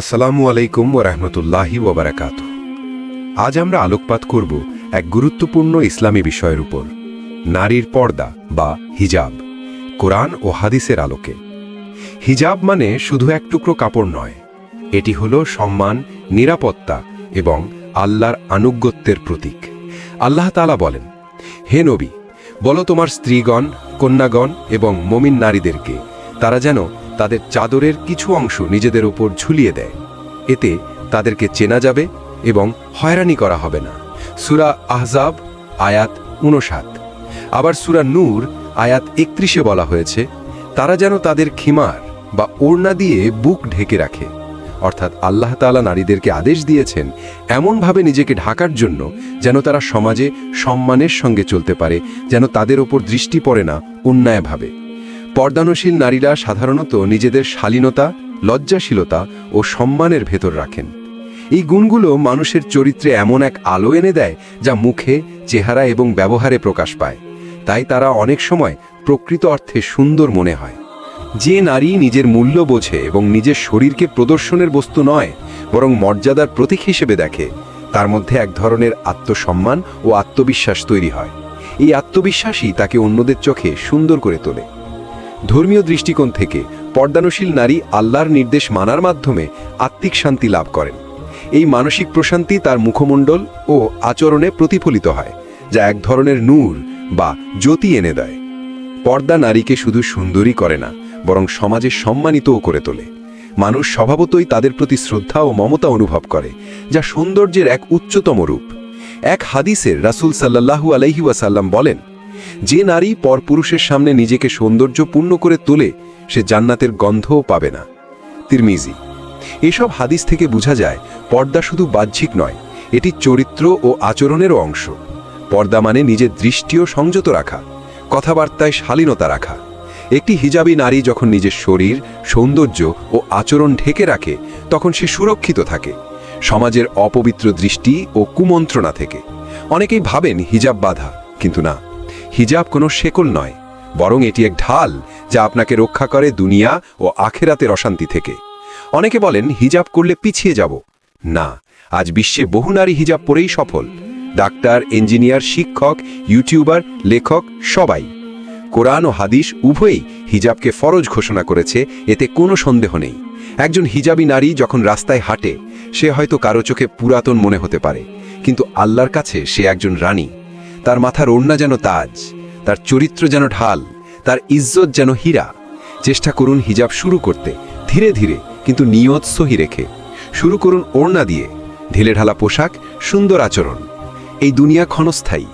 আসসালামু আলাইকুম ও রহমতুল্লাহি ওবরাকাত আজ আমরা আলোকপাত করব এক গুরুত্বপূর্ণ ইসলামী বিষয়ের উপর, নারীর পর্দা বা হিজাব, কোরআন ও হাদিসের আলোকে। হিজাব মানে শুধু এক টুকরো কাপড় নয়, এটি হলো সম্মান, নিরাপত্তা এবং আল্লাহর আনুগত্যের প্রতীক। আল্লাহ তালা বলেন, হে নবী, বলো তোমার স্ত্রীগণ, কন্যাগণ এবং মমিন নারীদেরকে তারা যেন তাদের চাদরের কিছু অংশ নিজেদের ওপর ঝুলিয়ে দেয়। এতে তাদেরকে চেনা যাবে এবং হয়রানি করা হবে না। সুরা আহজাব, আয়াত উনষাট আবার সুরা নূর, আয়াত একত্রিশে বলা হয়েছে, তারা যেন তাদের খিমার বা ওড়না দিয়ে বুক ঢেকে রাখে। অর্থাৎ আল্লাহ তাআলা নারীদেরকে আদেশ দিয়েছেন, এমনভাবে নিজেকে ঢাকার জন্য যেন তারা সমাজে সম্মানের সঙ্গে চলতে পারে, যেন তাদের ওপর দৃষ্টি পড়ে না অন্যায়ভাবে। পর্দানশীল নারীরা সাধারণত নিজেদের শালীনতা, লজ্জাশীলতা ও সম্মানের ভেতর রাখেন। এই গুণগুলো মানুষের চরিত্রে এমন এক আলো এনে দেয় যা মুখে, চেহারা এবং ব্যবহারে প্রকাশ পায়। তাই তারা অনেক সময় প্রকৃত অর্থে সুন্দর মনে হয়। যে নারী নিজের মূল্য বোঝে এবং নিজের শরীরকে প্রদর্শনের বস্তু নয়, বরং মর্যাদার প্রতীক হিসেবে দেখে, তার মধ্যে এক ধরনের আত্মসম্মান ও আত্মবিশ্বাস তৈরি হয়। এই আত্মবিশ্বাসই তাকে অন্যদের চোখে সুন্দর করে তোলে। ধর্মীয় দৃষ্টিকোণ থেকে পর্দানশীল নারী আল্লাহর নির্দেশ মানার মাধ্যমে আত্মিক শান্তি লাভ করেন। এই মানসিক প্রশান্তি তার মুখমণ্ডল ও আচরণে প্রতিফলিত হয়, যা এক ধরনের নূর বা জ্যোতি এনে দেয়। পর্দা নারীকে শুধু সুন্দরী করে না, বরং সমাজে সম্মানিতও করে তোলে। মানুষ স্বভাবতই তাদের প্রতি শ্রদ্ধা ও মমতা অনুভব করে, যা সৌন্দর্যের এক উচ্চতম রূপ। এক হাদিসের রাসূল সাল্লাল্লাহু আলাইহি ওয়াসাল্লাম বলেন যে নারী পরপুরুষের সামনে নিজেকে সৌন্দর্যপূর্ণ করে তোলে, সে জান্নাতের গন্ধও পাবে না। তিরমিজি, এসব হাদিস থেকে বোঝা যায়, পর্দা শুধু বাহ্যিক নয়, এটি চরিত্র ও আচরণেরও অংশ। পর্দা মানে নিজের দৃষ্টিও সংযত রাখা, কথাবার্তায় শালীনতা রাখা। একটি হিজাবি নারী যখন নিজের শরীর, সৌন্দর্য ও আচরণ ঢেকে রাখে, তখন সে সুরক্ষিত থাকে, সমাজের অপবিত্র দৃষ্টি ও কুমন্ত্রণা থেকে। অনেকেই ভাবেন হিজাব বাধা, কিন্তু না। হিজাব কোনো শেকল নয়, বরং এটি এক ঢাল যা আপনাকে রক্ষা করে দুনিয়া ও আখেরাতের অশান্তি থেকে। অনেকে বলেন, হিজাব করলে পিছিয়ে যাব। না, আজ বিশ্বে বহু নারী হিজাব পরেই সফল। ডাক্তার, ইঞ্জিনিয়ার, শিক্ষক, ইউটিউবার, লেখক, সবাই। কোরআন ও হাদিস উভয়ই হিজাবকে ফরজ ঘোষণা করেছে, এতে কোনো সন্দেহ নেই। একজন হিজাবী নারী যখন রাস্তায় হাঁটে, সে হয়তো কারও চোখে পুরাতন মনে হতে পারে, কিন্তু আল্লাহর কাছে সে একজন রানী। তার মাথার ওড়না যেন তাজ, তার চরিত্র যেন ঢাল, তার ইজ্জত যেন হীরা। চেষ্টা করুন হিজাব শুরু করতে, ধীরে ধীরে, কিন্তু নিয়ত সহি রেখে। শুরু করুন ওড়না দিয়ে, ঢিলে ঢালা পোশাক, সুন্দর আচরণ। এই দুনিয়া ক্ষণস্থায়ী।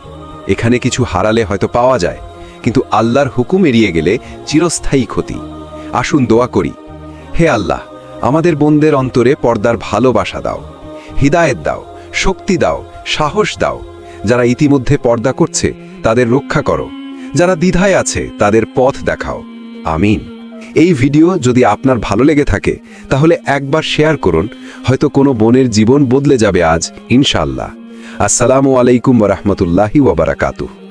এখানে কিছু হারালে হয়তো পাওয়া যায়, কিন্তু আল্লাহর হুকুম এড়িয়ে গেলে চিরস্থায়ী ক্ষতি। আসুন দোয়া করি। হে আল্লাহ, আমাদের বোনদের অন্তরে পর্দার ভালোবাসা দাও। হিদায়েত দাও, শক্তি দাও, সাহস দাও। যারা ইতিমধ্যে পর্দা করছে, তাদের রক্ষা করো। যারা দ্বিধায় আছে, তাদের পথ দেখাও। আমিন। এই ভিডিও যদি আপনার ভালো লেগে থাকে, তাহলে একবার শেয়ার করুন, হয়তো কোনো বোনের জীবন বদলে যাবে আজ ইনশাল্লাহ আসসালামু আলাইকুম রহমতুল্লাহি ওবরাকাতুহ